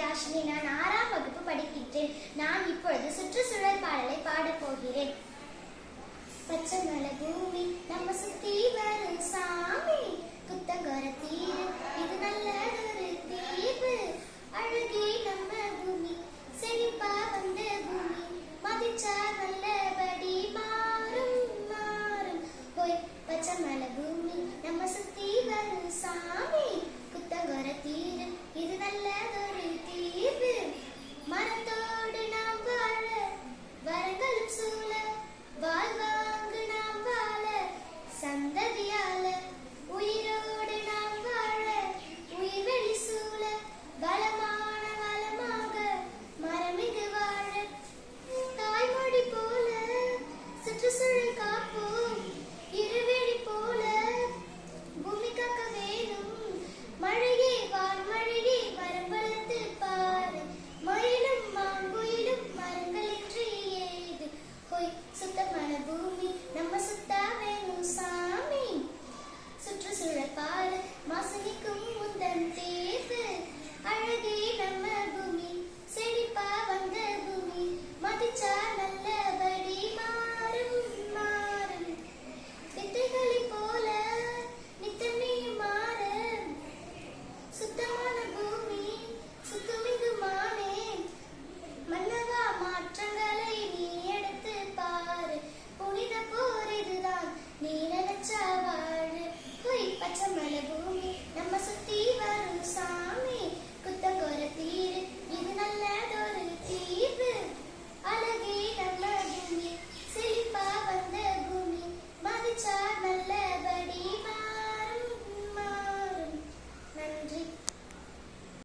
யாஷினி நான் ஆறாம் வகுப்பு படிக்கின்றேன். நான் இப்பொழுது சுற்றுச்சூழல் பாடலை பாடப்போகிறேன் பச்சை மல பூமி நம்ம சுத்தி வரும் சாமி. குத்தங்கர தீவு இது நல்லதொரு தீவு. அழகே நம்ம பூமி செழிப்பா வந்த பூமி. மதிச்சா நல்லபடி மாறும் மாறும். போய் பச்சை மல பூமி நம்ம சுத்தி வரும் சாமி. சூழ வாழ்வா